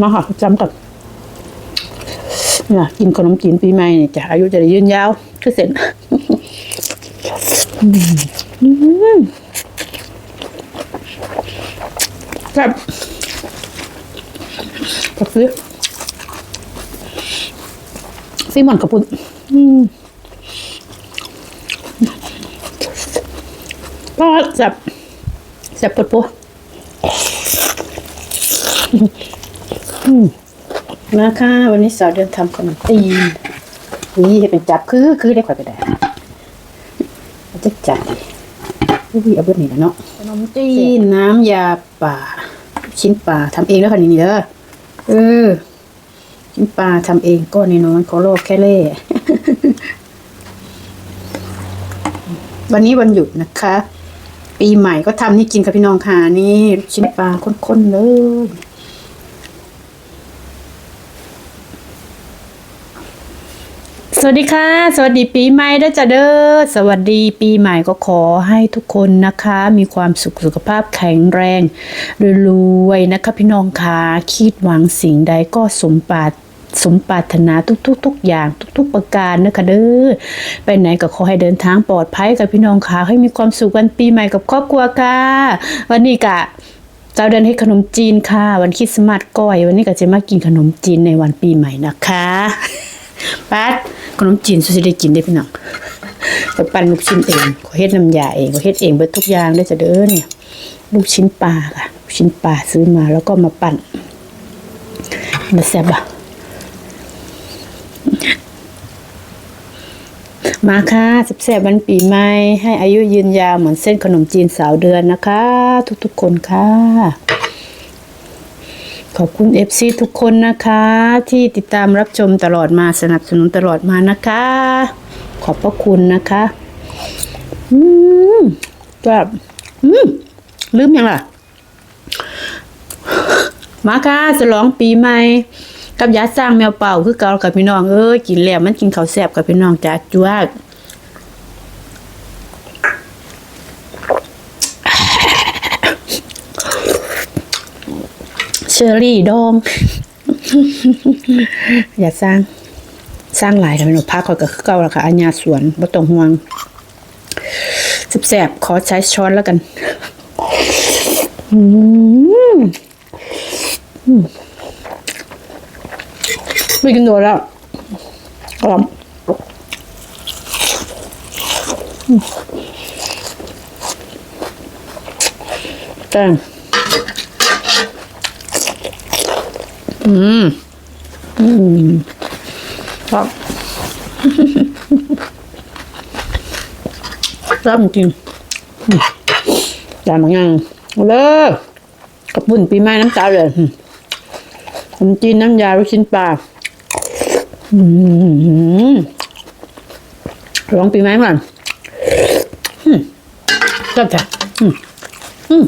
มาค่ะจำกับเนี่ยกินขนมจีนปีใหม่เนี่ยจะอายุจะได้ยืนยาวคือเสร็จครับก็ซื้อซีมอนกระปุนอืมก็แซ่บแซบปวดปัว มาค่ะ วันนี้สาวเดินทำขนมจีน นี่จะเป็นจับคือคือได้กว่าไปได้เอาจะจัดอุ้ยเอาเบอร์นี้แล้วเนาะขนมจีนน้ำยาป่า ชิ้นปลาทำเองแล้วค่ะนี่เด้อเออ ชิ้นปลาทำเองก็ในน้อยขอโลกแค่เล่วันนี้วันหยุดนะคะ ปีใหม่ก็ทำนี่กินกับพี่น้องค่ะนี่ลูกชิ้นปลาข้นๆเลย สวัสดีค่ะ สวัสดีปีใหม่ด้วยจ้ะเด้อสวัสดีปีใหม่ก็ขอให้ทุกคนนะคะ มีความสุขสุขภาพแข็งแรงรวยๆนะคะพี่น้องค่ะคิดหวังสิ่งใดก็สมปรารถสมปรารถนาทุกๆทุกอย่างทุก ๆ ประการนะคะเด้อไปไหนก็ขอให้เดินทางปลอดภัยกับพี่น้องค่ะให้มีความสุขวันปีใหม่กับครอบครัวค่ะ วันนี้กะเจ้าเดินให้ขนมจีนค่ะ วันคริสต์มาสก้อย วันนี้ก็จะมากินขนมจีนในวันปีใหม่นะคะ ปัดขนมจีนสุดสิได้กินได้พี่น้องก็ปั้นลูกชิ้นเองก็เฮ็ดน้ำยาเองก็เฮ็ดเองเบิดทุกอย่างได้จะเด้อเนี่ย ลูกชิ้นปลาค่ะลูกชิ้นปลาซื้อมาแล้วก็มาปั้นมาแซ่บอะมาค่ะแซบวันปีใหม่ให้อายุยืนยาวเหมือนเส้นขนมจีนสาวเดือนนะคะ ทุกๆคนค่ะ ขอบคุณ FC ทุกคนนะคะ ที่ติดตามรับชมตลอดมาสนับสนุนตลอดมานะคะ ขอบพระคุณนะคะ อืมแบบอืมลืมยังล่ะ มาค่ะจะร้องปีใหม่กับยาสร้างแมวเป่าคือเก่ากับพี่น้องเอ้ยกินแล้วมันกินข้าวแซ่บกับพี่น้องจ้าจวก อรี่ดอง อย่าสร้าง สร้างหลายค่ะพี่น้องพักก่อนก็คือเก่าแล้วค่ะอัญญาสวนบ่ต้องห่วงแสบๆขอใช้ช้อนแล้วกันอืมไม่กินโดนแล้วกรอมแกง อืม อืมครับชอบจริงอืมจานบางย่างเลยกกระปุ่นปีใหม่น้ำตาเลยอืมขนมจีนน้ำยาลูกชิ้นปลาลองปีใหม่ก่อนอืมจับจ้ะอืมอืม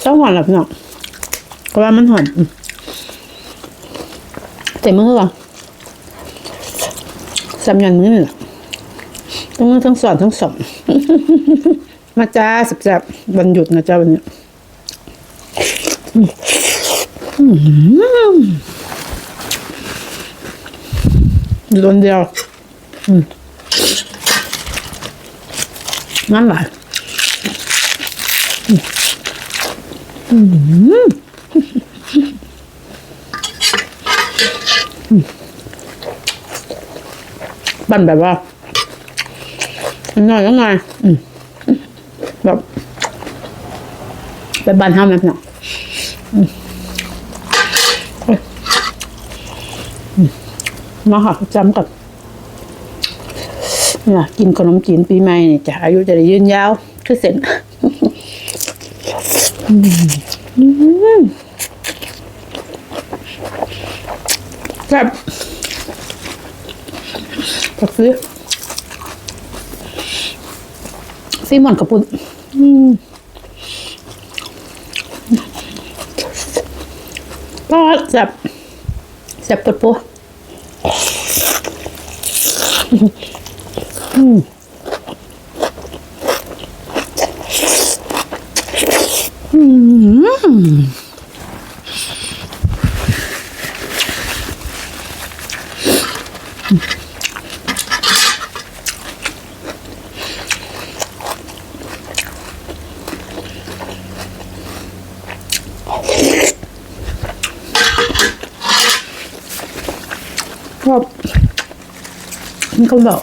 เจ้าหวานหรอพี่น้องก็ว่ามันหอม อืมใส่มือก่อนสำยันมือนี่แหละทั้งมือทั้งสอนทั้งสองมาจ้าสับจับวันหยุดนะจ้าวันนี้อืมอืมล้วนเดียวนั่นแหละอืม ปั่นแบบว่ายังไงยังไงอืมแบบแบบบันห้ามแบบเนาะอืมอืมมาค่ะจำกับเนี่ยกินขนมจีนปีใหม่เนี่ยจะอายุจะได้ยืนยาวคือเสร็จอืมอืมแซ่บก็ซื้อซีมอนกระปุ่นก็แซ่บแซ่บปวดปัวอืมอืม ชอบมันก็บอก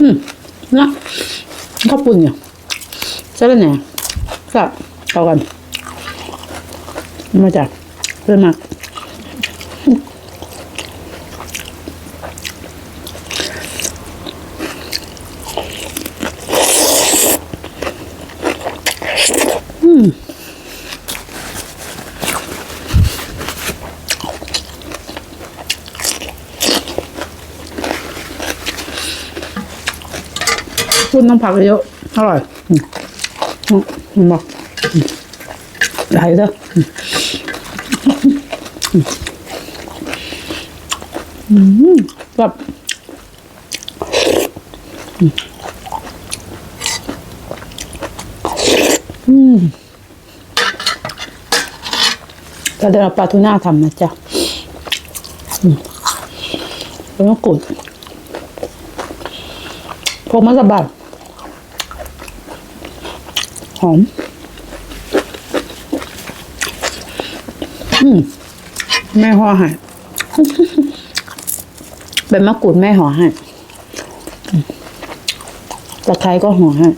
อืมนะข้าวปุ้นเนี่ยใช่ไหมเนี่ยกับเอากันมาจากเพื่อนมากปุ้ นต้องผักเยอะอร่อยอืมอืมอืมบอกได้เด้ออืมแบบอืมก็เดี๋ยวเอาปลาทูน่าทำนะจ๊ะอืมแล้วก็กุดพวกมัสบัด อมอืมแม่ห่อให้เป็นมะกรูดแม่ห่อให้อืมตะไคร้ก็ห่อให้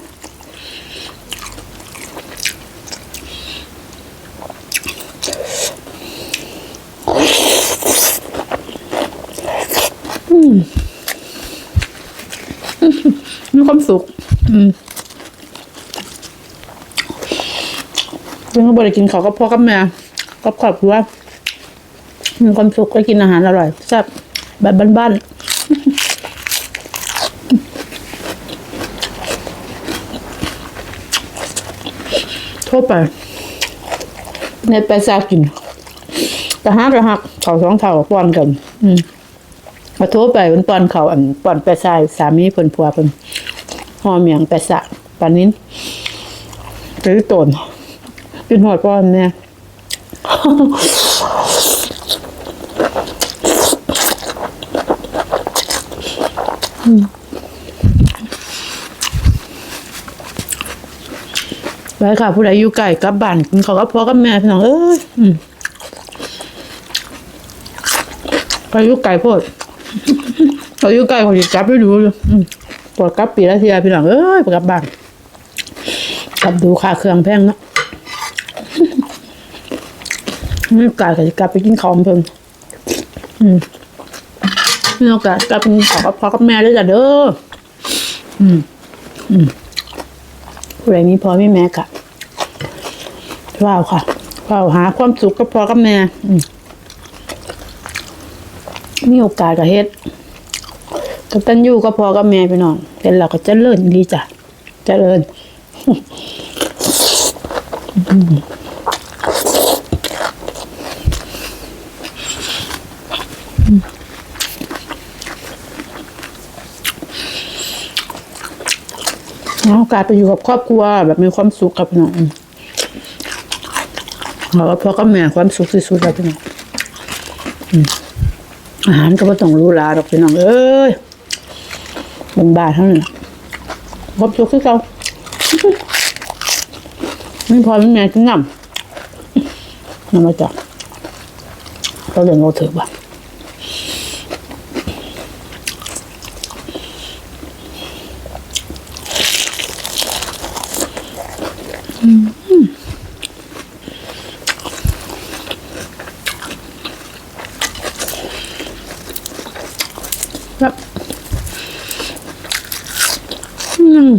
อืมมีความสุข อืม เพิ่งก็บริกินเขาก็พ่อกับแม่ก็ขอบคุณว่ามีความสุขก็กินอาหารอร่อยแซ่บแบบบ้านๆทั่วไปในไปซากินกระหักกระหักเขาสองเท่าป้อนกัน อืมมาโทรไปมันป้อนเขาอันป้อนไปซายสามีเพิ่นผัวเพิ่นห่อเมียงไปสะปานนี้ไปที่ตน กินหอดป้อนเนี่ยไปค่ะ ผู้ใดอยู่ไก่กับบ้านกินเขาก็พ่อกับแม่พี่น้องเอ้ยอืมไปอยู่ไก่โพดเขาอยู่ไก่เขาจะกลับไปดูอยู่อืมปวดกลับปีละเทียพี่น้องเอ้ยไปกลับบ้านกลับดูค่าเครื่องแพงเนาะ ไม่ไก่เขาจะกลับไปกินข้าวเพิ่มอืมพี่น้องกะกลับไปกินข้าวกับพ่อกับแม่ด้วยจ้ะเด้ออืม อืมผู้ใดมีพ่อมีแม่กะว้าวค่ะว้าวหาความสุขกับพ่อกับแม่ อืมมีโอกาสกับเฮ็ดกับตันยู่กับพ่อกับแม่พี่น้องเห็นแล้วก็เจริญดีจ้ะเจริญหา อกาสไปอยู่กับครอบครัว แบบมีความสุขกับพี่น้องเราก็พ่อกับแม่ความสุขที่สุดแล้วพี่น้องอืมอาหารก็ไม่ต้องรู้ลาดอกพี่น้องเอ้ยบนบาทเท่านั้นความสุขที่เขาไม่พอไม่แม่กินน้ำน้ำมาจากเราเรียนเราถือบ่า ครับอืม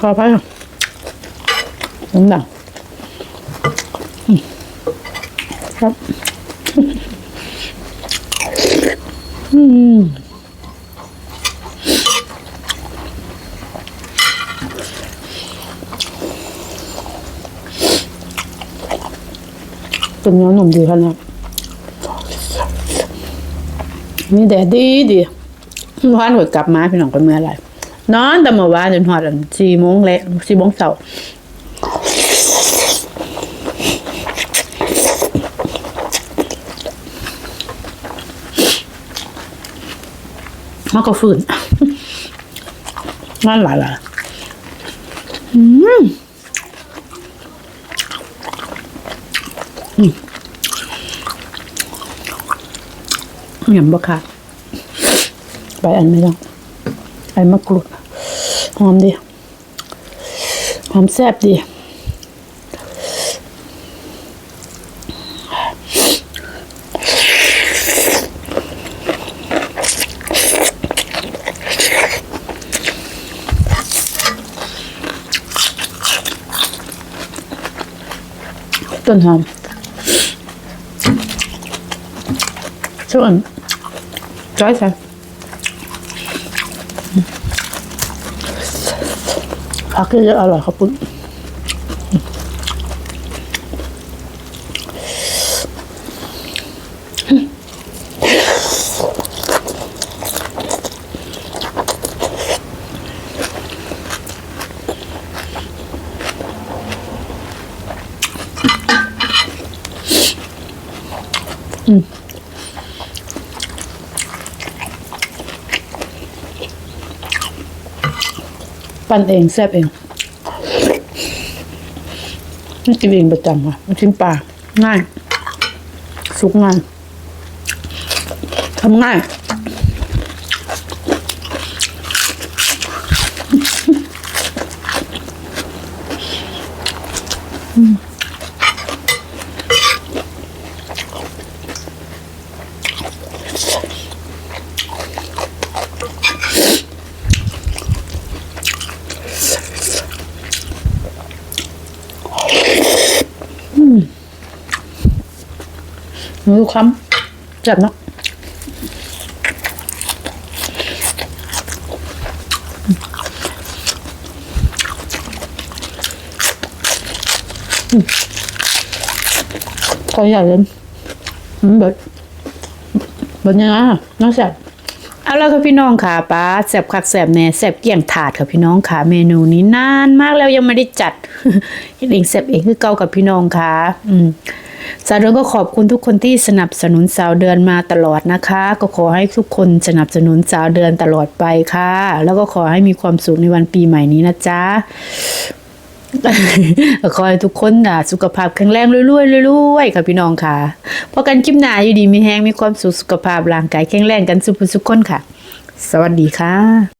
ขออภัยค่ะน้ำดังอืมครับ อืมเป็นเนื้อหนุ่มดีขนาด นี่แดดดีดีเมื่อวานหวยกลับมาพี่น้องก็เมื่อไรนอนแต่เมื่อวานจนหอดสี่โมงและสี่โมงเช้ามันก็ฝืนมันหลายหลายอืม ยำบะค่ะใบอันไม่ต้องใบมะกรูดหอมดีหอมแซ่บดีต้นหอมส่วน จ้อยใส่ผักเยอะอร่อยครับปุ้น ปั้นเองแซ่บเองนี่กินเองประจำค่ะกินปลาง่าย สุกง่ายทำง่ายห นูคำจับเนาะก็ใหญ่เลยมันแบบแบบยังไงอะน้องแซ่บเอาแล้วค่ะพี่น้องค่ะป้าแซ่บคักแซ่บแน่แซ่บเกี่ยงถาดค่ะพี่น้องค่ะ เมนูนี้นานมากแล้วยังไม่ได้จัดเฮ็ดเองแซ่บเองคือเก่ากับพี่น้องค่ะ อืม สาวเดือนก็ขอบคุณทุกคนที่สนับสนุนสาวเดือนมาตลอดนะคะ ก็ขอให้ทุกคนสนับสนุนสาวเดือนตลอดไปค่ะ แล้วก็ขอให้มีความสุขในวันปีใหม่นี้นะจ๊ะขอให้ทุกคนน่ะสุขภาพแข็งแรงรวยๆรวยๆค่ะพี่น้องค่ะพอกันคลิปหน้าอยู่ดีมีแฮงมีความสุขสุขภาพร่างกายแข็งแรงกันสุขสุขคนค่ะ สวัสดีค่ะ